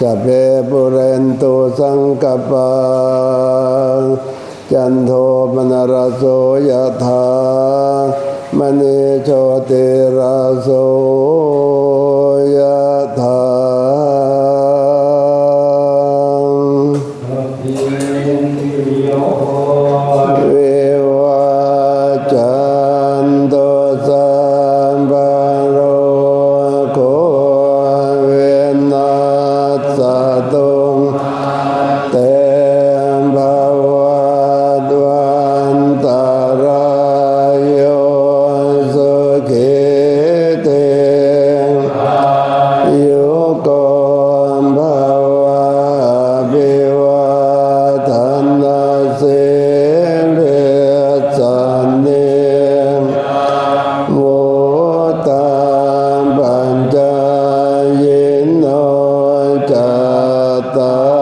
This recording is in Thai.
สเปปุเรนตุสังกปาจันโทปนรโสยธามณีโชติราโส সাদ Tá.